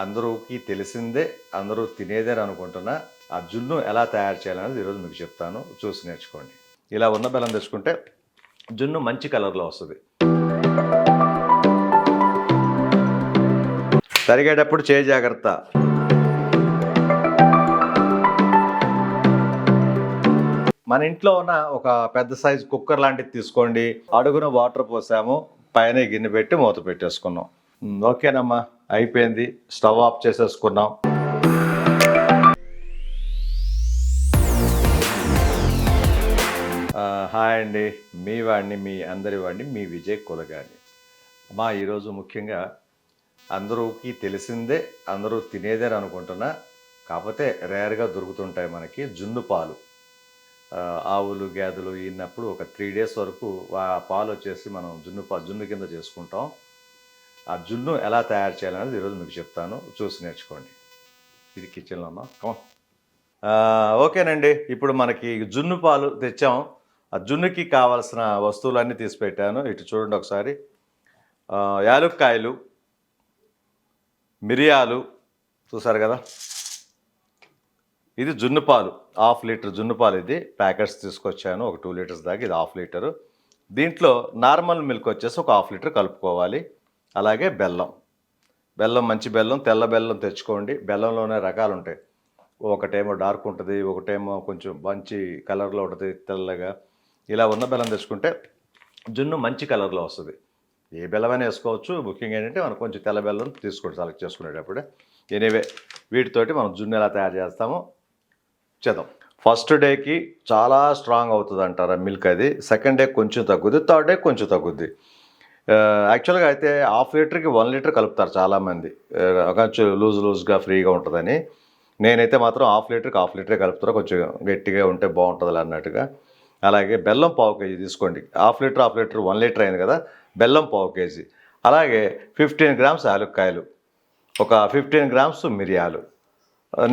అందరూకి తెలిసిందే అందరూ తినేదే అనుకుంటున్నా. ఆ జున్ను ఎలా తయారు చేయాలనేది ఈరోజు మీకు చెప్తాను. చూసి నేర్చుకోండి. ఇలా ఉన్న బెల్లం తెచ్చుకుంటే జున్ను మంచి కలర్లో వస్తుంది. తరిగేటప్పుడు చేయి జాగ్రత్త. మన ఇంట్లో ఉన్న ఒక పెద్ద సైజు కుక్కర్ లాంటిది తీసుకోండి. అడుగున వాటర్ పోసాము. పైన గిన్నె పెట్టి మూత పెట్టేసుకున్నాం. ఓకేనమ్మా. అయిపోయింది. స్టవ్ ఆఫ్ చేసేసుకున్నాం. హాయ్ అండి. మీ వాడిని మీ అందరి వాడిని మీ విజయ్ కులగాని. అమ్మా ఈరోజు ముఖ్యంగా అందరూకి తెలిసిందే అందరూ తినేదే అనుకుంటున్నా. కాకపోతే రేర్గా దొరుకుతుంటాయి మనకి జున్ను పాలు. ఆవులు గేదెలు ఈనప్పుడు ఒక త్రీ డేస్ వరకు ఆ పాలు వచ్చేసి మనం జున్ను పా జున్ను కింద చేసుకుంటాం. ఆ జున్ను ఎలా తయారు చేయాలనేది ఈరోజు మీకు చెప్తాను. చూసి నేర్చుకోండి. ఇది కిచెన్లో ఉన్నా కమా ఓకేనండి. ఇప్పుడు మనకి జున్ను పాలు తెచ్చాం. ఆ జున్నుకి కావాల్సిన వస్తువులన్నీ తీసి పెట్టాను. ఇటు చూడండి ఒకసారి. యాలుక్కాయలు మిరియాలు చూసారు కదా? ఇది జున్ను పాలు. హాఫ్ లీటర్ జున్ను పాలు ఇది. ప్యాకెట్స్ తీసుకొచ్చాను. ఒక టూ లీటర్స్ దాకా ఇది హాఫ్ లీటరు. దీంట్లో నార్మల్ మిల్క్ వచ్చేసి ఒక హాఫ్ లీటర్ కలుపుకోవాలి. అలాగే బెల్లం. బెల్లం మంచి బెల్లం తెల్ల బెల్లం తెచ్చుకోండి. బెల్లంలోనే రకాలు ఉంటాయి. ఒకటేమో డార్క్ ఉంటుంది ఒకటేమో కొంచెం మంచి కలర్లో ఉంటుంది తెల్లగా. ఇలా ఉన్న బెల్లం తెచ్చుకుంటే జున్ను మంచి కలర్లో వస్తుంది. ఏ బెల్లమైనా వేసుకోవచ్చు. ముఖ్యంగా ఏంటంటే మనం కొంచెం తెల్ల బెల్లం తీసుకోండి సెలెక్ట్ చేసుకునేటప్పుడు. ఎనీవే వీటితోటి మనం జున్ను ఎలా తయారు చేస్తామో చేద్దాం. ఫస్ట్ డేకి చాలా స్ట్రాంగ్ అవుతుంది అంటారు మిల్క్ అది. సెకండ్ డే కొంచెం తగ్గుద్ది థర్డ్ డే కొంచెం తగ్గుద్ది. యాక్చువల్గా అయితే హాఫ్ లీటర్కి వన్ లీటర్ కలుపుతారు చాలామంది. కొంచెం లూజ్ లూజ్గా ఫ్రీగా ఉంటుందని. నేనైతే మాత్రం హాఫ్ లీటర్కి హాఫ్ లీటరే కలుపుతారు కొంచెం గట్టిగా ఉంటే బాగుంటుంది అన్నట్టుగా. అలాగే బెల్లం పావు కేజీ తీసుకోండి. Half litre half litre one litre అయింది కదా బెల్లం పావు కేజీ. అలాగే ఫిఫ్టీన్ గ్రామ్స్ ఆలుక్కాయలు ఒక ఫిఫ్టీన్ గ్రామ్స్ మిరియాలు.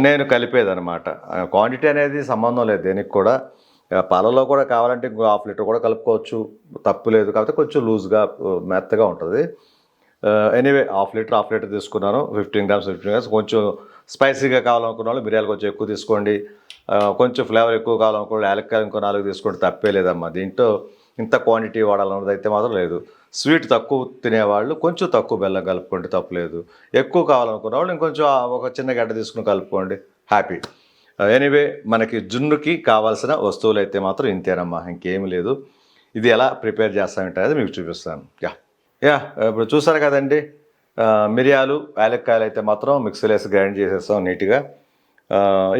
నేను కలిపేదనమాట క్వాంటిటీ అనేది సంబంధం లేదు దేనికి కూడా. పాలలో కూడా కావాలంటే ఇంకో హాఫ్ లీటర్ కూడా కలుపుకోవచ్చు. తప్పు లేదు కాకపోతే కొంచెం లూజ్గా మెత్తగా ఉంటుంది. Anyway half litre half litre తీసుకున్నాను. Fifteen grams fifteen grams. కొంచెం స్పైసీగా కావాలనుకున్న వాళ్ళు మిరియాలు కొంచెం ఎక్కువ తీసుకోండి. కొంచెం ఫ్లేవర్ ఎక్కువ కావాలనుకున్న యాలక్కాయలు ఇంకో నాలుగు తీసుకోండి తప్పే లేదమ్మా. దీంట్లో ఇంత క్వాంటిటీ వాడాలన్నది అయితే మాత్రం లేదు. స్వీట్ తక్కువ తినేవాళ్ళు కొంచెం తక్కువ బెల్లం కలుపుకోండి తప్పులేదు ఎక్కువ కావాలనుకున్న వాళ్ళు ఇంకొంచెం ఒక చిన్న గడ్డ తీసుకుని కలుపుకోండి. హ్యాపీ. ఎనీవే మనకి జున్నుకి కావాల్సిన వస్తువులు అయితే మాత్రం ఇంతేనమ్మా ఇంకేం లేదు. ఇది ఎలా ప్రిపేర్ చేస్తామంటే అది మీకు చూపిస్తాను. యా. యా ఇప్పుడు చూసారు కదండి మిరియాలు యాలక్కాయలు అయితే మాత్రం మిక్సీలో వేసి గ్రైండ్ చేసేస్తాం నీట్గా.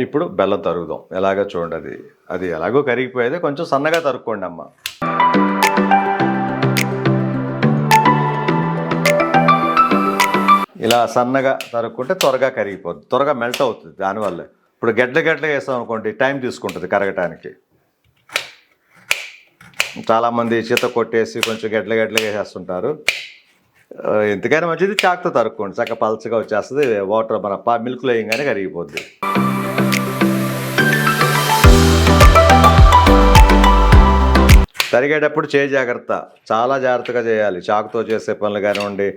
ఇప్పుడు బెల్లం తరుగుదాం. ఎలాగో చూడండి అది. అది ఎలాగో కరిగిపోయేది. కొంచెం సన్నగా తరుక్కోండి అమ్మ. ఇలా సన్నగా తరుక్కుంటే త్వరగా కరిగిపోద్ది. త్వరగా మెల్ట్ అవుతుంది దానివల్ల. ఇప్పుడు గడ్డ గడ్డ వేస్తాం అనుకోండి టైం తీసుకుంటుంది కరగటానికి. చాలామంది చేత కొట్టేసి కొంచెం గడ్డలు గడ్డలు వేసేస్తుంటారు. ఆ, ఎందుకైనా మంచిది చాకుతో తరుక్కోండి. చక్క పలచగా వచ్చేస్తుంది. వాటర్ మన పా మిల్క్లో వేయంగానే కరిగిపోద్ది. తరిగేటప్పుడు చేయి జాగ్రత్త. చాలా జాగ్రత్తగా చేయాలి. చాకుతో చేసే పనులు కానివ్వండి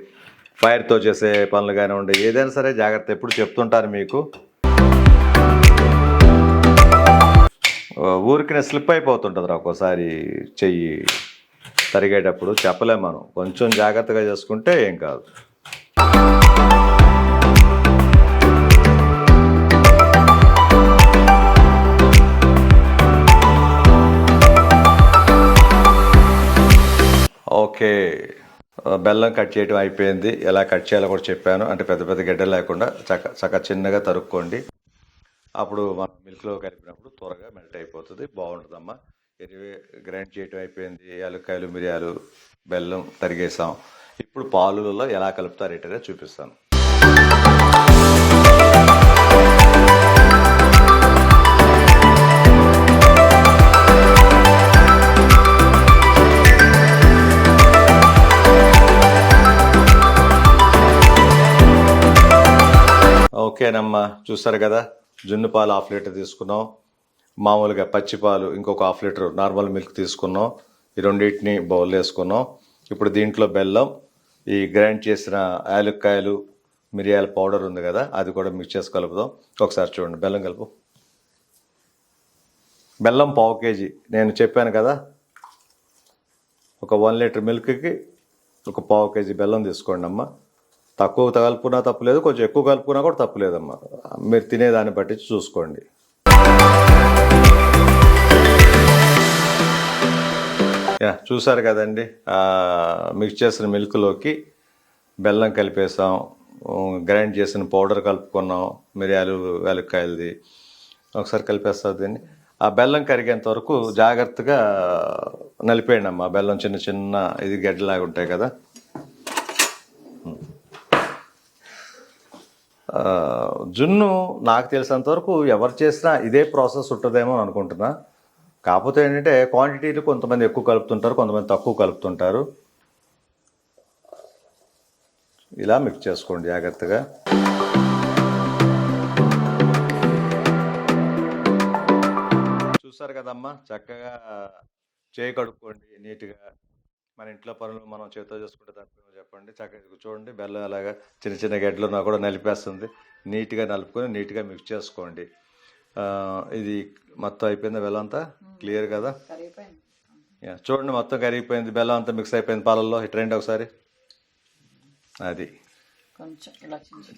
ఫైర్తో చేసే పనులు కానివ్వండి ఏదైనా సరే జాగ్రత్త. ఎప్పుడు చెప్తుంటారు మీకు. ఊరికినే స్లిప్ అయిపోతుంటుంది రా ఒక్కోసారి చెయ్యి తరిగేటప్పుడు. చెప్పలేము మనం. కొంచెం జాగ్రత్తగా చేసుకుంటే ఏం కాదు. ఓకే. బెల్లం కట్ చేయడం అయిపోయింది. ఎలా కట్ చేయాలో కూడా చెప్పాను. అంటే పెద్ద పెద్ద గడ్డలు లేకుండా చక్క చక్క చిన్నగా తరుక్కోండి. అప్పుడు మనం మిల్క్లో కలిపినప్పుడు త్వరగా మెల్ట్ అయిపోతుంది బాగుంటుందమ్మా. ఎరివే గ్రైండ్ చేయటం అయిపోయింది యాలక్కాయలు మిరియాలు బెల్లం తరిగేసాం. ఇప్పుడు పాలులలో ఎలా కలుపుతారు ఏంటనే చూపిస్తాను. ఓకేనమ్మా చూస్తారు కదా? జున్ను పాలు హాఫ్ లీటర్ తీసుకున్నాం. మామూలుగా పచ్చిపాలు ఇంకొక హాఫ్ లీటర్ నార్మల్ మిల్క్ తీసుకున్నాం. ఈ రెండింటిని బౌల్ వేసుకున్నాం. ఇప్పుడు దీంట్లో బెల్లం ఈ గ్రైండ్ చేసిన యాలక్కాయలు మిరియాల పౌడర్ ఉంది కదా అది కూడా మిక్స్ చేసి కలుపుదాం. ఒకసారి చూడండి బెల్లం కలుపు. బెల్లం పావు కేజీ. నేను చెప్పాను కదా ఒక వన్ లీటర్ మిల్క్కి ఒక పావు కేజీ బెల్లం తీసుకోండి అమ్మ తక్కువ కలుపుకున్నా తప్పులేదు కొంచెం ఎక్కువ కలుపుకున్నా కూడా తప్పులేదమ్మా మీరు తినేదాన్ని బట్టి చూసుకోండి. యా చూసారు కదండి మిక్స్ చేసిన మిల్క్లోకి బెల్లం కలిపేసాం గ్రైండ్ చేసిన పౌడర్ కలుపుకున్నాం మిరియాలు వెలక్కాయలది ఒకసారి కలిపేస్తాం దీన్ని? ఆ బెల్లం కరిగేంత వరకు జాగ్రత్తగా నలిపేయండి అమ్మా. బెల్లం చిన్న చిన్న ఇది గడ్డలాగా ఉంటాయి కదా. జున్ను నాకు తెలిసినంత వరకు ఎవరు చేసినా ఇదే ప్రాసెస్ ఉంటుందేమో అని అనుకుంటున్నా. కాకపోతే ఏంటంటే క్వాంటిటీలు కొంతమంది ఎక్కువ కలుపుతుంటారు కొంతమంది తక్కువ కలుపుతుంటారు. ఇలా మిక్స్ చేసుకోండి జాగ్రత్తగా. చూసారు కదమ్మా చక్కగా చేయి కడుక్కోండి నీట్గా. మన ఇంట్లో పనులు మనం చేతితో చేసుకుంటే తప్పేమో చెప్పండి. చక్కగా చూడండి బెల్లం అలాగా చిన్న చిన్న గడ్డలు కూడా నలిపేస్తుంది. నీట్గా నలుపుకొని నీట్గా మిక్స్ చేసుకోండి. ఇది మొత్తం అయిపోయింది బెల్లం అంతా? క్లియర్ కదా? చూడండి మొత్తం కరిగిపోయింది. బెల్లం అంతా మిక్స్ అయిపోయింది పాలల్లో. ఇటు రండి ఒకసారి. అది.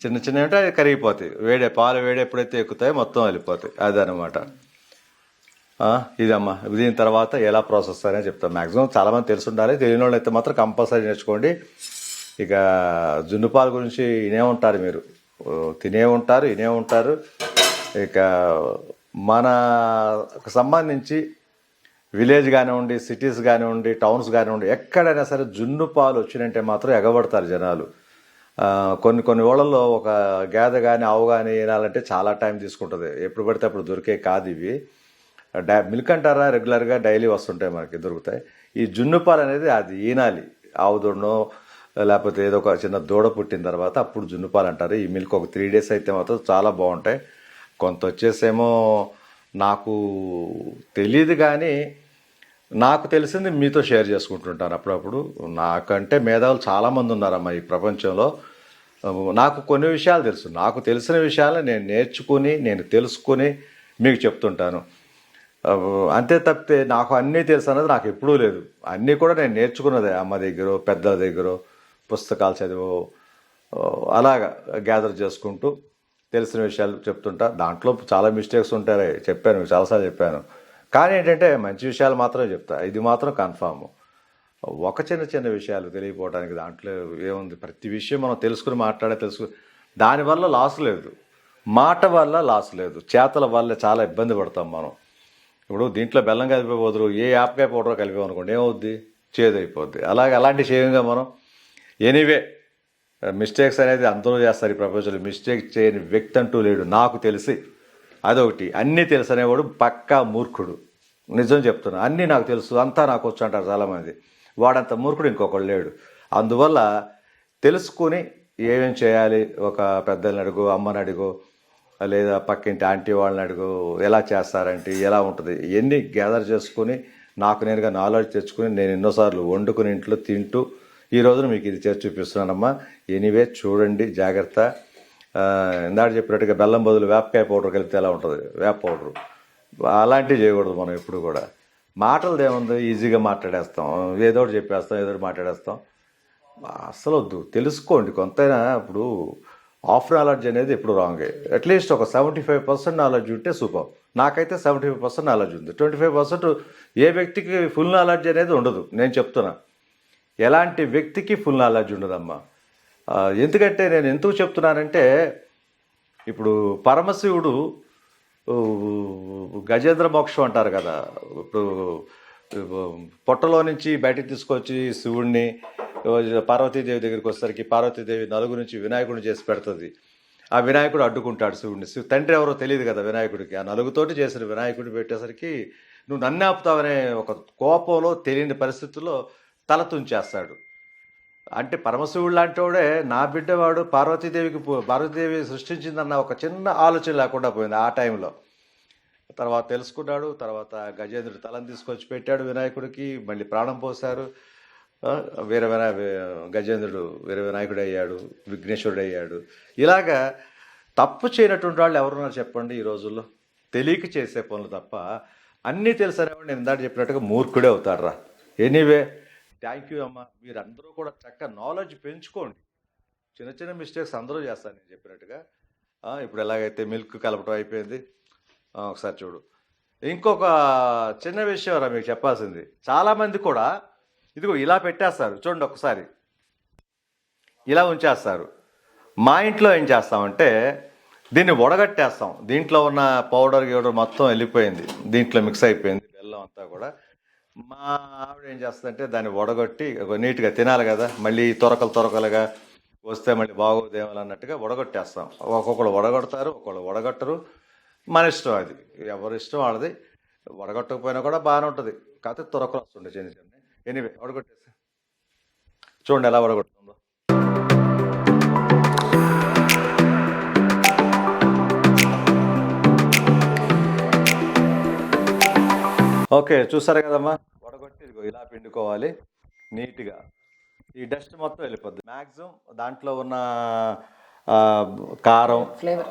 చిన్న చిన్న అంటే అది కరిగిపోతాయి. వేడే పాలు వేడి ఎప్పుడైతే ఎక్కుతాయో మొత్తం వెళ్ళిపోతాయి. అదనమాట. ఆ, ఇదమ్మా. దీని తర్వాత ఎలా ప్రాసెస్ అనేది చెప్తాను మ్యాక్సిమం చాలామంది తెలిసి ఉండాలి. తెలియని వాళ్ళు అయితే మాత్రం కంపల్సరీ నేర్చుకోండి. ఇక జున్ను పాలు గురించి వినే ఉంటారు మీరు. తినే ఉంటారు వినే ఉంటారు. ఇక మనకు సంబంధించి విలేజ్ కానివ్వండి సిటీస్ కానివ్వండి టౌన్స్ కానివ్వండి ఎక్కడైనా సరే జున్ను పాలు వచ్చినంటే మాత్రం ఎగబడతారు జనాలు. కొన్ని కొన్ని ఓళ్ళల్లో ఒక గేదె కానీ ఆవు కానీ వినాలంటే చాలా టైం తీసుకుంటుంది. ఎప్పుడు పడితే అప్పుడు దొరికే కాదు ఇవి. డై మిల్క్ అంటారా రెగ్యులర్గా డైలీ వస్తుంటాయి మనకి దొరుకుతాయి. ఈ జున్ను పాలు అనేది అది ఈనాలి. ఆవు దూడనో లేకపోతే ఏదో ఒక చిన్న దూడ పుట్టిన తర్వాత అప్పుడు జున్నుపాలు అంటారు ఈ మిల్క్ ఒక త్రీ డేస్ అయితే మాత్రం చాలా బాగుంటాయి. కొంత వచ్చేసేమో నాకు తెలియదు కానీ నాకు తెలిసింది మీతో షేర్ చేసుకుంటుంటాను అప్పుడప్పుడు. నాకంటే మేధావులు చాలామంది ఉన్నారమ్మా ఈ ప్రపంచంలో. నాకు కొన్ని విషయాలు తెలుసు. నాకు తెలిసిన విషయాలు నేను నేర్చుకుని నేను తెలుసుకుని మీకు చెప్తుంటాను. అంతే తప్పితే నాకు అన్నీ తెలుసు అన్నది నాకు ఎప్పుడూ లేదు. అన్నీ కూడా నేను నేర్చుకున్నదే అమ్మ దగ్గర పెద్దల దగ్గర పుస్తకాలు చదివో అలాగ అలాగా గ్యాదర్ చేసుకుంటూ తెలిసిన విషయాలు చెప్తుంటా. దాంట్లో చాలా మిస్టేక్స్ ఉంటాయి చెప్పాను చాలాసార్లు చెప్పాను. కానీ ఏంటంటే మంచి విషయాలు మాత్రమే చెప్తా. ఇది మాత్రం కన్ఫామ్ ఒక చిన్న చిన్న విషయాలు తెలియపోవడానికి దాంట్లో ఏముంది? ప్రతి విషయం మనం తెలుసుకుని మాట్లాడే తెలుసుకుని దానివల్ల లాస్ లేదు. మాట వల్ల లాస్ లేదు. చేతల వల్ల చాలా ఇబ్బంది పడతాం మనం. ఇప్పుడు దీంట్లో బెల్లం కలిపే బదులు ఏ యాప్కాయ పౌడర్ కలిపి అనుకోండి ఏమవుద్ది? చేదైపోద్ది. అలాగే అలాంటి చేయంగా మనం ఎనీవే మిస్టేక్స్ అనేది అందరూ చేస్తారు ఈ ప్రపంచంలో. మిస్టేక్ చేయని వ్యక్తి అంటూ లేడు. నాకు తెలిసి అదొకటి. అన్నీ తెలుసు అనేవాడు పక్కా మూర్ఖుడు. నిజం చెప్తున్నా. అన్నీ నాకు తెలుసు అంతా నాకు వచ్చు అంటారు చాలామంది. వాడంత మూర్ఖుడు ఇంకొకడు లేడు. అందువల్ల తెలుసుకుని ఏమేం చేయాలి? ఒక పెద్దల్ని అడుగు అమ్మని అడుగు లేదా పక్కింటి ఆంటీ వాళ్ళని అడుగు ఎలా చేస్తారంటే ఎలా ఉంటుంది? ఇవన్నీ గ్యాదర్ చేసుకుని నాకు నేనుగా నాలెడ్జ్ తెచ్చుకుని నేను ఎన్నోసార్లు వండుకుని ఇంట్లో తింటూ ఈ రోజున మీకు ఇది చేసి చూపిస్తున్నానమ్మా. ఎనీవే చూడండి జాగ్రత్త. ఇందాక చెప్పినట్టుగా బెల్లం బదులు వేపకాయ పౌడర్ కలిపితే ఎలా ఉంటుంది? వేప పౌడరు. అలాంటివి చేయకూడదు మనం ఎప్పుడు కూడా. మాటలది ఏముంది ఈజీగా మాట్లాడేస్తాం. ఏదో ఒకటి చెప్పేస్తాం ఏదో ఒకటి మాట్లాడేస్తాం. అసలు వద్దు. తెలుసుకోండి. కొంతైనా ఇప్పుడు ఆఫ్ నాలెడ్జ్ అనేది ఎప్పుడు రాంగే. అట్లీస్ట్ ఒక సెవెంటీ ఫైవ్ పర్సెంట్ నాలెడ్జ్ ఉంటే సూపర్. నాకైతే సెవెంటీ ఫైవ్ పర్సెంట్ నాలెడ్జ్ ఉంది. ట్వంటీ ఫైవ్ పర్సెంట్ ఏ వ్యక్తికి ఫుల్ నాలెడ్జ్ అనేది ఉండదు. నేను చెప్తున్నా. ఎలాంటి వ్యక్తికి ఫుల్ నాలెడ్జ్ ఉండదమ్మా ఎందుకంటే నేను ఎందుకు చెప్తున్నానంటే ఇప్పుడు పరమశివుడు గజేంద్ర మోక్షం అంటారు కదా. ఇప్పుడు పొట్టలో నుంచి బయటకు తీసుకొచ్చి శివుణ్ణి పార్వతీదేవి దగ్గరికి వచ్చేసరికి పార్వతీదేవి నలుగు నుంచి వినాయకుడిని చేసి పెడుతుంది. ఆ వినాయకుడు అడ్డుకుంటాడు శివుడిని శివు తండ్రి ఎవరో తెలియదు కదా వినాయకుడికి. ఆ నలుగుతోటి చేసిన వినాయకుడిని పెట్టేసరికి నువ్వు నన్ను ఆపుతావనే ఒక కోపంలో తెలియని పరిస్థితుల్లో తల తుంచేస్తాడు. అంటే పరమశివుడు లాంటి వాడే నా బిడ్డవాడు పార్వతీదేవికి పార్వతీదేవి సృష్టించిందన్న ఒక చిన్న ఆలోచన లేకుండా పోయింది ఆ టైంలో. తర్వాత తెలుసుకున్నాడు తర్వాత గజేంద్రుడు తలను తీసుకొచ్చి పెట్టాడు వినాయకుడికి మళ్ళీ ప్రాణం పోశారు. వీర వినా గజేంద్రుడు వీర వినాయకుడు అయ్యాడు విఘ్నేశ్వరుడు అయ్యాడు. ఇలాగా తప్పు చేయనటువంటి వాళ్ళు ఎవరున్నారు చెప్పండి ఈ రోజుల్లో? తెలియక చేసే పనులు తప్ప అన్నీ తెలుసనేవాడు నేను ఇందాక చెప్పినట్టుగా మూర్ఖుడే అవుతాడు రా ఎనీవే థ్యాంక్ యూ అమ్మ. మీరందరూ కూడా చక్కగా నాలెడ్జ్ పెంచుకోండి. చిన్న చిన్న మిస్టేక్స్ అందరూ చేస్తాను నేను చెప్పినట్టుగా. ఇప్పుడు ఎలాగైతే మిల్క్ కలపటం అయిపోయింది. ఒకసారి చూడు. ఇంకొక చిన్న విషయం రా మీకు చెప్పాల్సింది. చాలామంది కూడా ఇదిగో ఇలా పెట్టేస్తారు. చూడండి ఒకసారి. ఇలా ఉంచేస్తారు. మా ఇంట్లో ఏం చేస్తామంటే దీన్ని వడగట్టేస్తాం. దీంట్లో ఉన్న పౌడర్ గౌడర్ మొత్తం వెళ్ళిపోయింది. దీంట్లో మిక్స్ అయిపోయింది. బెల్లం అంతా కూడా. మా ఆవిడ ఏం చేస్తుందంటే దాన్ని వడగొట్టి ఒక నీట్గా తినాలి కదా మళ్ళీ తొరకలు తొరకలుగా వస్తే మళ్ళీ బాగోదేమో అన్నట్టుగా వడగొట్టేస్తాం. ఒక్కొక్కరు వడగొడతారు ఒక్కొక్కరు వడగొట్టరు. మన ఇష్టం అది. ఎవరి ఇష్టం వాళ్ళది. వడగొట్టకపోయినా కూడా బాగానే ఉంటుంది. కాకపోతే తొరకలు వస్తుండే చిన్న చిన్న ఎనీవే వడగొట్టేసి. చూడండి ఎలా వడగొట్టు ఓకే చూసారు కదమ్మా? వడగొట్టి ఇదిగో ఇలా పిండుకోవాలి. నీట్గా. ఈ డస్ట్ మొత్తం వెళ్ళిపోద్ది. మ్యాక్సిమం దాంట్లో ఉన్న కారం.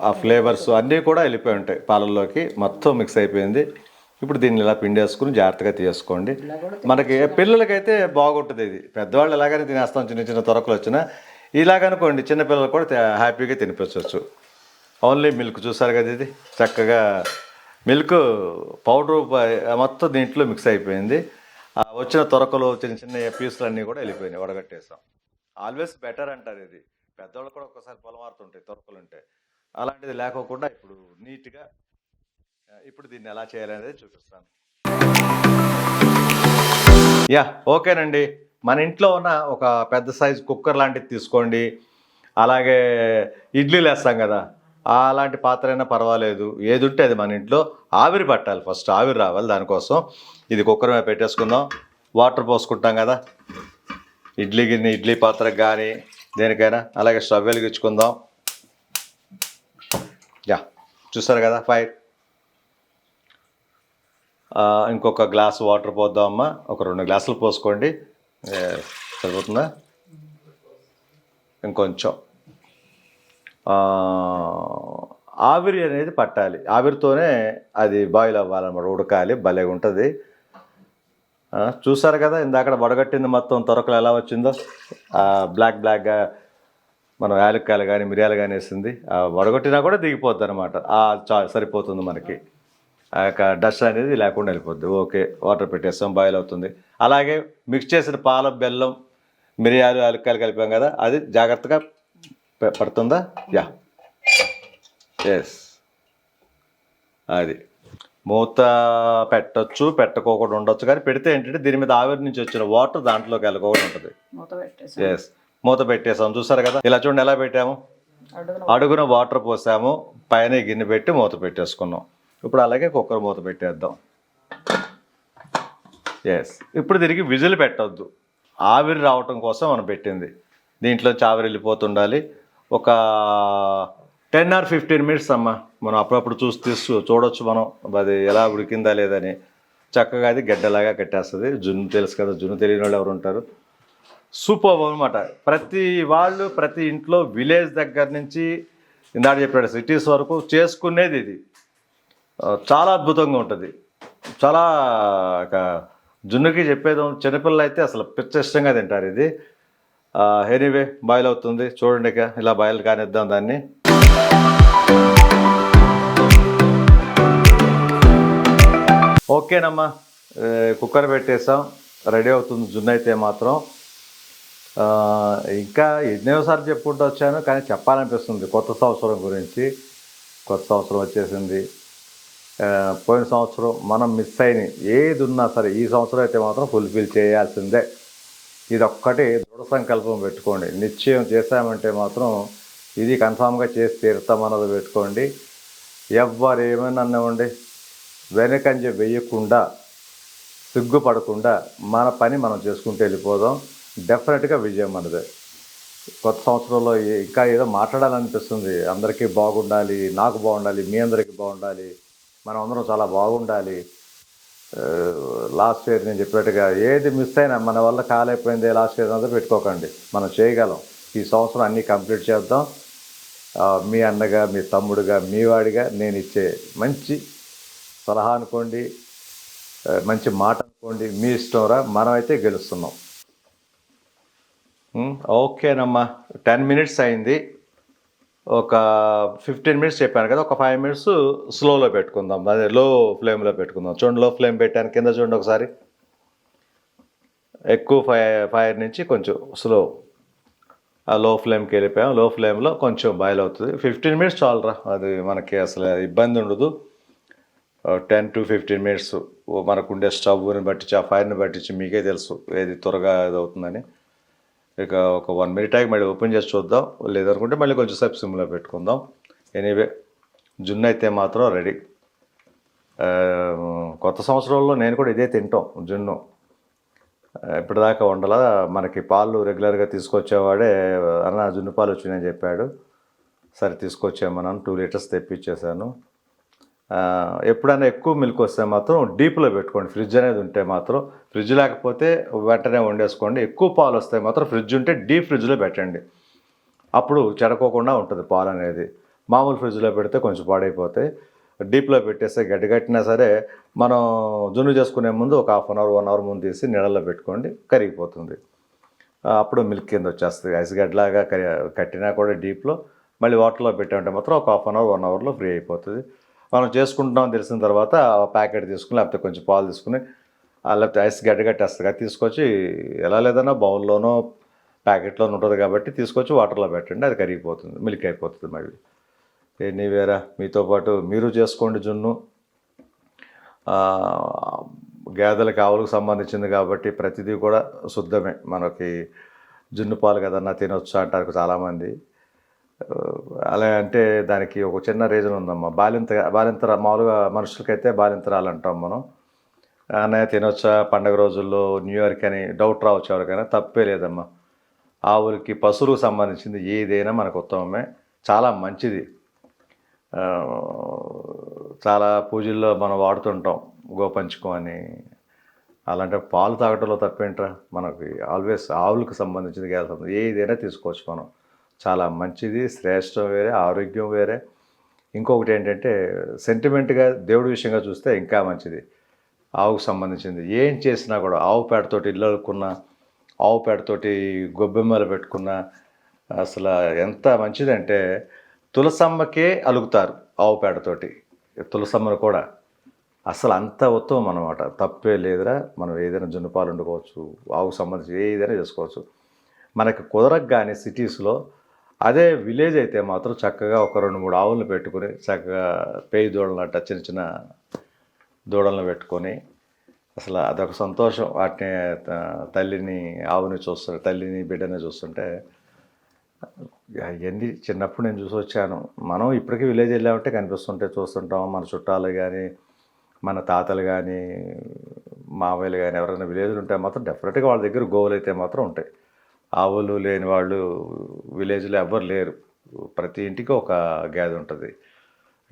ఆ ఫ్లేవర్స్ అన్నీ కూడా వెళ్ళిపోయి ఉంటాయి పాలల్లోకి. మొత్తం మిక్స్ అయిపోయింది. ఇప్పుడు దీన్ని ఇలా పిండేసుకుని జాగ్రత్తగా తీసుకోండి. మనకి పిల్లలకైతే బాగుంటుంది ఇది. పెద్దవాళ్ళు ఎలాగైనా తినేస్తాం చిన్న చిన్న తొరకలు వచ్చినా. ఇలాగనుకోండి చిన్నపిల్లలు కూడా హ్యాపీగా తినిపించవచ్చు. ఓన్లీ మిల్క్ చూసారు కదా ఇది? చక్కగా మిల్క్ పౌడర్ మొత్తం దీంట్లో మిక్స్ అయిపోయింది. వచ్చిన తొరకలు చిన్న చిన్న పీసులు అన్నీ కూడా వెళ్ళిపోయినాయి వడగట్టేసాం. ఆల్వేస్ బెటర్ అంటారు ఇది. పెద్దవాళ్ళు కూడా ఒకసారి పొలమారుతుంటాయి తొరకలు ఉంటాయి అలాంటిది లేకోకుండా ఇప్పుడు నీట్గా ఇప్పుడు దీన్ని ఎలా చేయాలనేది చూపిస్తాను. యా ఓకేనండి. మన ఇంట్లో ఉన్న ఒక పెద్ద సైజ్ కుక్కర్ లాంటిది తీసుకోండి. అలాగే ఇడ్లీలు వేస్తాం కదా. అలాంటి పాత్ర అయినా పర్వాలేదు. ఏది ఉంటే అది మన ఇంట్లో ఆవిరి పట్టాలి. ఫస్ట్ ఆవిరి రావాలి దానికోసం. ఇది కుక్కర్ మీద పెట్టేసుకుందాం. వాటర్ పోసుకుంటాం కదా. ఇడ్లీ గిన్నె ఇడ్లీ పాత్రకు కానీ దేనికైనా. అలాగే స్టవ్ వెలిగించుకుందాం. యా చూసారు కదా ఫైర్. ఇంకొక గ్లాస్ వాటర్ పోద్దాం అమ్మా. ఒక రెండు గ్లాసులు పోసుకోండి. సరిపోతుందా? ఇంకొంచెం. ఆవిరి అనేది పట్టాలి. ఆవిరితోనే అది బాయిల్ అవ్వాలన్నమాట. ఉడకాలి భలే ఉంటుంది. చూసారు కదా ఇందాక వడగట్టింది మొత్తం తొరకలు ఎలా వచ్చిందో? బ్లాక్ బ్లాక్గా మనం యాలక్కాయలు కానీ మిరియాలు కానీ వేసింది. ఆ వడగొట్టినా కూడా దిగిపోద్ది అనమాట చా సరిపోతుంది మనకి. ఆ యొక్క డస్ట్ అనేది లేకుండా వెళ్ళిపోద్ది. ఓకే వాటర్ పెట్టేస్తాం బాయిల్ అవుతుంది. అలాగే మిక్స్ చేసిన పాల బెల్లం మిరియాలు యాలక్కాయలు కలిపాం కదా అది జాగ్రత్తగా పడుతుందా? యా. ఎస్ అది. మూత పెట్టొచ్చు పెట్టకోకుండా ఉండొచ్చు కానీ పెడితే ఏంటంటే దీని మీద ఆవిరి నుంచి వచ్చిన వాటర్ దాంట్లోకి వెళ్ళకోకుండా ఉంటుంది. ఎస్ మూత పెట్టేసాం. చూసారు కదా? ఇలా చూడండి ఎలా పెట్టాము? అడుగున వాటర్ పోసాము పైన గిన్నె పెట్టి మూత పెట్టేసుకున్నాం. ఇప్పుడు అలాగే కుక్కర్ మూత పెట్టేద్దాం. ఎస్ ఇప్పుడు దీనికి విజిల్ పెట్టొద్దు. ఆవిరి రావటం కోసం మనం పెట్టింది. దీంట్లోంచి ఆవిరి వెళ్ళిపోతుండాలి. ఒక టెన్ ఆర్ ఫిఫ్టీన్ మినిట్స్ అమ్మా. మనం అప్పుడప్పుడు చూసి తీసు చూడొచ్చు మనం. అది ఎలా ఉడికిందా లేదని చక్కగా అది గడ్డలాగా కట్టేస్తుంది. జున్ను తెలుసు కదా జున్ను తెలియని వాళ్ళు ఎవరు ఉంటారు. సూపర్ అనమాట ప్రతి వాళ్ళు ప్రతి ఇంట్లో విలేజ్ దగ్గర నుంచి ఇందాక చెప్పాడు సిటీస్ వరకు చేసుకునేది ఇది. చాలా అద్భుతంగా ఉంటుంది. చాలా జున్నుకి చెప్పేది చిన్నపిల్లలు అయితే అసలు పిచ్చిష్టంగా తింటారు ఇది. ఎనీవే బాయిల్ అవుతుంది చూడండి ఇక ఇలా బాయిల్ కానిద్దాం దాన్ని. ఓకేనమ్మా కుక్కర్ పెట్టేసాం రెడీ అవుతుంది జున్ను అయితే మాత్రం. ఇంకా ఎన్నోసార్లు చెప్పుకుంటూ వచ్చాను కానీ చెప్పాలనిపిస్తుంది కొత్త సంవత్సరం గురించి. కొత్త సంవత్సరం వచ్చేసింది. పోయిన సంవత్సరం మనం మిస్ అయిన ఏది ఉన్నా సరే ఈ సంవత్సరం అయితే మాత్రం ఫుల్ఫిల్ చేయాల్సిందే. ఇది ఒక్కటి దృఢ సంకల్పం పెట్టుకోండి. నిశ్చయం చేశామంటే మాత్రం ఇది కన్ఫామ్గా చేసి తీరుతామన్నది పెట్టుకోండి. ఎవ్వరు ఏమైనా ఉండి వెనకంజ వేయకుండా సిగ్గుపడకుండా మన పని మనం చేసుకుంటూ వెళ్ళిపోదాం. డెఫినెట్గా విజయం మనదే కొత్త సంవత్సరంలో ఇంకా ఏదో మాట్లాడాలనిపిస్తుంది. అందరికీ బాగుండాలి నాకు బాగుండాలి మీ అందరికీ బాగుండాలి మనం అందరం చాలా బాగుండాలి. Uh, లాస్ట్ ఇయర్ నేను చెప్పినట్టుగా ఏది మిస్ అయినా మన వల్ల కాలైపోయింది లాస్ట్ ఇయర్ అంతా పెట్టుకోకండి. మనం చేయగలం. ఈ సంవత్సరం అన్నీ కంప్లీట్ చేద్దాం. Uh, మీ అన్నగా మీ తమ్ముడుగా మీ వాడిగా నేను ఇచ్చే మంచి సలహా అనుకోండి. Uh, మంచి మాట అనుకోండి. మీ ఇష్టంరా మనమైతే గెలుస్తున్నాం. ఓకేనమ్మా టెన్ మినిట్స్ అయింది. ఒక ఫిఫ్టీన్ మినిట్స్ చెప్పాను కదా ఒక ఫైవ్ మినిట్స్ స్లోలో పెట్టుకుందాం. అదే లో ఫ్లేమ్లో పెట్టుకుందాం. చూడండి లో ఫ్లేమ్ పెట్టాను. కింద చూడండి ఒకసారి. ఎక్కువ ఫైర్ ఫైర్ నుంచి కొంచెం స్లో ఆ లో ఫ్లేమ్కి వెళ్ళిపోయాం. లో ఫ్లేమ్లో కొంచెం బాయిల్ అవుతుంది. ఫిఫ్టీన్ మినిట్స్ చాలరా. అది మనకి అసలు ఇబ్బంది ఉండదు. టెన్ టు ఫిఫ్టీన్ మినిట్స్ మనకుండే స్టవ్ని బట్టించి ఆ ఫైర్ని బట్టించి మీకే తెలుసు ఏది త్వరగా ఇది అవుతుందని ఇక ఒక వన్ మినిట్ ఆగి మళ్ళీ ఓపెన్ చేసి చూద్దాం. లేదనుకుంటే మళ్ళీ కొంచెం సేపు సిమ్లో పెట్టుకుందాం. ఎనీవే జున్ను అయితే మాత్రం రెడీ కొత్త సంవత్సరంలో నేను కూడా ఇదే తింటాం జున్ను. ఇప్పటిదాకా వండలా. మనకి పాలు రెగ్యులర్గా తీసుకొచ్చేవాడే అన్న జున్ను పాలు వచ్చినాయని చెప్పాడు. సరే తీసుకొచ్చామన్నాను టూ లీటర్స్ తెప్పించేశాను. ఎప్పుడైనా ఎక్కువ మిల్క్ వస్తే మాత్రం డీప్లో పెట్టుకోండి. ఫ్రిడ్జ్ అనేది ఉంటే మాత్రం. ఫ్రిడ్జ్ లేకపోతే వెంటనే వండేసుకోండి. ఎక్కువ పాలు వస్తే మాత్రం ఫ్రిడ్జ్ ఉంటే డీప్ ఫ్రిడ్జ్లో పెట్టండి. అప్పుడు చెడకోకుండా ఉంటుంది పాలు అనేది. మామూలు ఫ్రిడ్జ్లో పెడితే కొంచెం పాడైపోతాయి. డీప్లో పెట్టేస్తే గడ్డగట్టినా సరే మనం జున్ను చేసుకునే ముందు ఒక half an hour one hour ముందు తీసి నీళ్ళల్లో పెట్టుకోండి. కరిగిపోతుంది. అప్పుడు మిల్క్ కింద వచ్చేస్తుంది. ఐస్ గడ్డలాగా కరి కట్టినా కూడా డీప్లో మళ్ళీ వాటర్లో పెట్టామంటే మాత్రం ఒక హాఫ్ అన్ అవర్ వన్ అవర్లో ఫ్రీ అయిపోతుంది. మనం చేసుకుంటున్నాం తెలిసిన తర్వాత ఆ ప్యాకెట్ తీసుకుని లేకపోతే కొంచెం పాలు తీసుకుని లేకపోతే ఐస్ గడ్డ కట్టేస్తుంది తీసుకొచ్చి ఎలా లేదన్నా బౌల్లోనో ప్యాకెట్లోనూ ఉంటుంది కాబట్టి తీసుకొచ్చి వాటర్లో పెట్టండి అది కరిగిపోతుంది మిల్క్ అయిపోతుంది మళ్ళీ. ఎన్ని వేరా మీతో పాటు మీరు చేసుకోండి జున్ను. గేదెలకు ఆవులకు సంబంధించింది కాబట్టి ప్రతిదీ కూడా శుద్ధమే. మనకి జున్ను పాలు కదన్నా తినొచ్చు అంటారు చాలామంది. అలా అంటే దానికి ఒక చిన్న రీజన్ ఉందమ్మా. బాలింత బాలింతర మామూలుగా మనుషులకైతే బాలింతరాలు అంటాం మనం. అన్నయ్య తినొచ్చా? పండగ రోజుల్లో న్యూ ఇయర్కి అని డౌట్ రావచ్చు ఎవరికైనా. తప్పే లేదమ్మా. ఆవులకి పశువులకు సంబంధించింది ఏదైనా మనకు ఉత్తమమే. చాలా మంచిది. చాలా పూజల్లో మనం వాడుతుంటాం. గోపంచుకో అని. అలాంటి పాలు తాగటంలో తప్పేంట్రా? మనకి ఆల్వేస్ ఆవులకు సంబంధించింది ఏదైనా తీసుకోవచ్చు మనం. చాలా మంచిది శ్రేష్టం వేరే ఆరోగ్యం వేరే. ఇంకొకటి ఏంటంటే సెంటిమెంట్గా దేవుడి విషయంగా చూస్తే ఇంకా మంచిది. ఆవుకు సంబంధించింది. ఏం చేసినా కూడా ఆవు పేడతోటి ఇల్లు అడుక్కున్నా ఆవు పేడతోటి గొబ్బెమ్మలు పెట్టుకున్నా అసలు ఎంత మంచిదంటే తులసమ్మకే అలుగుతారు ఆవు పేడతోటి. తులసమ్మను కూడా. అసలు అంత ఉత్తమం అనమాట తప్పే లేదురా మనం ఏదైనా జున్నుపాలు వండుకోవచ్చు ఆవుకు సంబంధించి ఏదైనా చేసుకోవచ్చు. మనకి కుదరక కానీ సిటీస్లో అదే విలేజ్ అయితే మాత్రం చక్కగా ఒక రెండు మూడు ఆవులను పెట్టుకుని చక్కగా పేయి దూడలన్నట్ట చిన్న చిన్న దూడలను పెట్టుకొని అసలు అదొక సంతోషం. వాటిని తల్లిని ఆవుని చూస్తుంటే తల్లిని బిడ్డని చూస్తుంటే అవన్నీ చిన్నప్పుడు నేను చూసి వచ్చాను. మనం ఇప్పటికీ విలేజ్ వెళ్ళామంటే కనిపిస్తుంటే చూస్తుంటాం. మన చుట్టాలు కానీ మన తాతలు కానీ మావయ్యలు కానీ ఎవరైనా విలేజ్లు ఉంటే మాత్రం డెఫినెట్గా వాళ్ళ దగ్గర గోవులు అయితే మాత్రం ఉంటాయి. ఆవులు లేని వాళ్ళు విలేజ్లో ఎవ్వరు లేరు. ప్రతి ఇంటికి ఒక గేదె ఉంటుంది.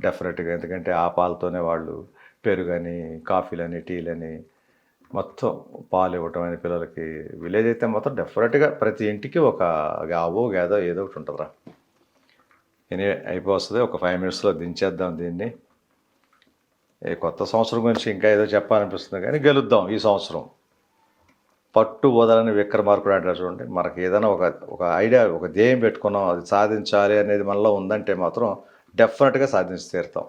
డెఫినెట్గా ఎందుకంటే ఆ పాలతోనే వాళ్ళు పెరుగని కాఫీలని టీలని మొత్తం పాలు ఇవ్వటం అని పిల్లలకి విలేజ్ అయితే మొత్తం డెఫినెట్గా ప్రతి ఇంటికి ఒక ఆవో గేదో ఏదో ఒకటి ఉంటుందిరా. ఇని అయిపోతుంది. ఒక ఫైవ్ మినిట్స్లో దించేద్దాం దీన్ని. ఈ కొత్త సంవత్సరం గురించి ఇంకా ఏదో చెప్పాలనిపిస్తుంది కానీ గెలుద్దాం ఈ సంవత్సరం. పట్టు వదలని విక్రమార్కుడు అంటారు చూడండి. మనకి ఏదైనా ఒక ఒక ఐడియా ఒక ధ్యేయం పెట్టుకున్నాం అది సాధించాలి అనేది మనలో ఉందంటే మాత్రం డెఫినెట్గా సాధించి తీరుతాం.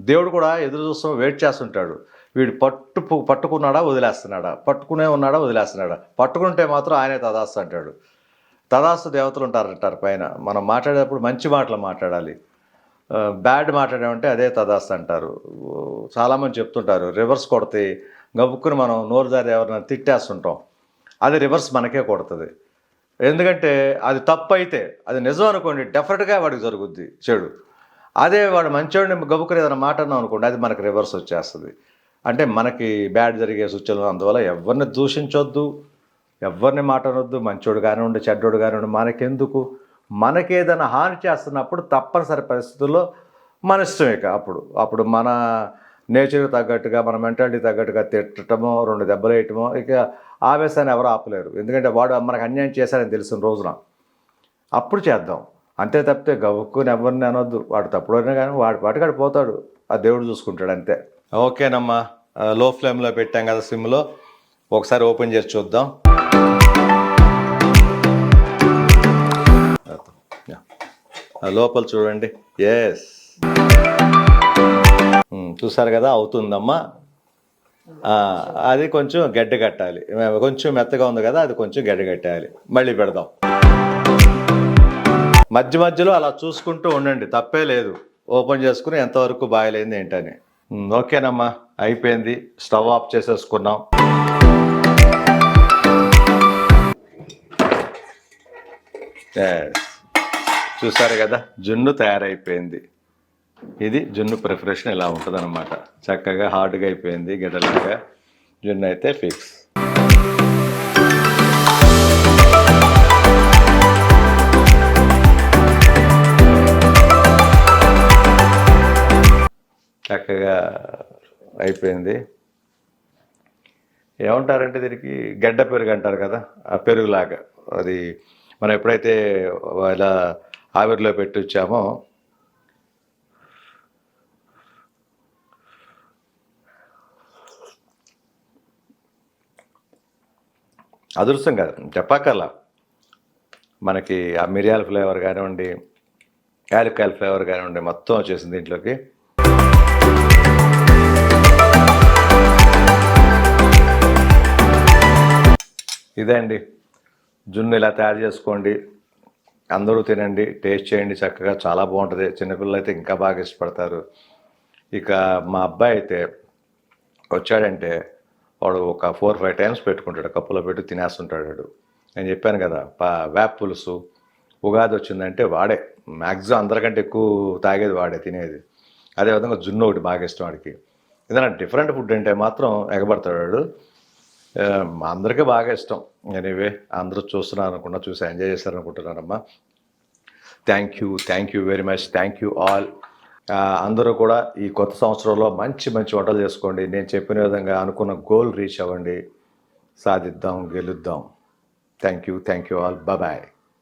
దేవుడు కూడా ఎదురు చూస్తాం వెయిట్ చేస్తుంటాడు. వీడు పట్టు పట్టుకున్నాడా వదిలేస్తున్నాడా? పట్టుకునే ఉన్నాడా వదిలేస్తున్నాడా? పట్టుకుంటే మాత్రం ఆయనే తదాస్తు అంటాడు. తదాస్తు దేవతలు ఉంటారంటారు పైన. మనం మాట్లాడేటప్పుడు మంచి మాటలు మాట్లాడాలి. బ్యాడ్ మాట్లాడామంటే అదే తదాస్తు అంటారు. చాలామంది చెప్తుంటారు రివర్స్ కొడితే గబుక్కుని మనం నోరు జారి ఎవరైనా తిట్టేస్తుంటాం. అది రివర్స్ మనకే కొడుతుంది. ఎందుకంటే అది తప్పు అయితే అది నిజం అనుకోండి డెఫినెట్గా వాడికి జరుగుద్ది చెడు. అదే వాడు మంచోడిని గబుక్కుని ఏదైనా మాట అన్నాం అనుకోండి అది మనకి రివర్స్ వచ్చేస్తుంది. అంటే మనకి బ్యాడ్ జరిగే సూచనలు అందువల్ల ఎవరిని దూషించొద్దు ఎవరిని మాట అనొద్దు మంచోడు కానివ్వండి చెడ్డోడు కానివ్వండి మనకెందుకు? మనకేదైనా హాని చేస్తున్నప్పుడు తప్పనిసరి పరిస్థితుల్లో మన ఇష్టం ఇక అప్పుడు. అప్పుడు మన నేచర్కి తగ్గట్టుగా మన మెంటాలిటీ తగ్గట్టుగా తిట్టడమో రెండు దెబ్బలు వేయటమో ఇక ఆవేశాన్ని ఎవరు ఆపలేరు. ఎందుకంటే వాడు మనకు అన్యాయం చేశారని తెలిసిన రోజున అప్పుడు చేద్దాం. అంతే తప్పితే గవ్వుకుని ఎవరిని అనొద్దు. వాడు తప్పుడైనా కానీ వాడి పాటికాడు పోతాడు. ఆ దేవుడు చూసుకుంటాడు అంతే. ఓకేనమ్మా. లో ఫ్లేమ్లో పెట్టాం కదా సిమ్లో. ఒకసారి ఓపెన్ చేసి చూద్దాం. ఆ లోపల చూడండి. ఎస్ చూసారు కదా అవుతుందమ్మా. అది కొంచెం గడ్డ కట్టాలి. కొంచెం మెత్తగా ఉంది కదా అది కొంచెం గడ్డ కట్టాలి. మళ్ళీ పెడదాం. మధ్య మధ్యలో అలా చూసుకుంటూ ఉండండి తప్పే లేదు. ఓపెన్ చేసుకుని ఎంతవరకు బాయలేంది ఏంటని. ఓకేనమ్మా అయిపోయింది. స్టవ్ ఆఫ్ చేసేసుకున్నాం. చూసారు కదా జున్ను తయారైపోయింది. ఇది జున్ను ప్రిపరేషన్ ఇలా ఉంటుంది చక్కగా హార్డ్గా అయిపోయింది గిడ్డలాగా జున్ను అయితే ఫిక్స్ చక్కగా అయిపోయింది. ఏమంటారంటే దీనికి? గడ్డ పెరుగు అంటారు కదా ఆ పెరుగులాగా. అది మనం ఎప్పుడైతే ఇలా ఆవిరిలో పెట్టి వచ్చామో అదృష్టం కాదు. చెప్పక్కర్లా. మనకి ఆ మిరియాల ఫ్లేవర్ కానివ్వండి యాలక్కాయల ఫ్లేవర్ కానివ్వండి మొత్తం వచ్చేసింది దీంట్లోకి. ఇదే అండి. జున్ను ఇలా తయారు చేసుకోండి. అందరూ తినండి టేస్ట్ చేయండి చక్కగా. చాలా బాగుంటుంది. చిన్నపిల్లలు అయితే ఇంకా బాగా ఇష్టపడతారు. ఇక మా అబ్బాయి అయితే వచ్చాడంటే వాడు ఒక ఫోర్ ఫైవ్ టైమ్స్ పెట్టుకుంటాడు కప్పులో పెట్టి తినేస్తుంటాడు నేను చెప్పాను కదా పా వేప పులుసు ఉగాది వచ్చిందంటే వాడే. మ్యాక్సిమం అందరికంటే ఎక్కువ తాగేది వాడే తినేది. అదేవిధంగా జున్ను ఒకటి బాగా ఇష్టం వాడికి. ఏదైనా డిఫరెంట్ ఫుడ్ అంటే మాత్రం ఎగబడతాడు వాడు. మా అందరికీ బాగా ఇష్టం. ఎనీవే అందరూ చూస్తున్నారు అనుకున్నా చూసి enjoy చేస్తారనుకుంటున్నారమ్మా thank you thank you very much thank you all అందరూ కూడా ఈ కొత్త సంవత్సరంలో మంచి మంచి వంటలు చేసుకోండి. నేను చెప్పిన విధంగా అనుకున్న గోల్ రీచ్ అవ్వండి. సాధిద్దాం గెలుద్దాం. Thank you thank you all bye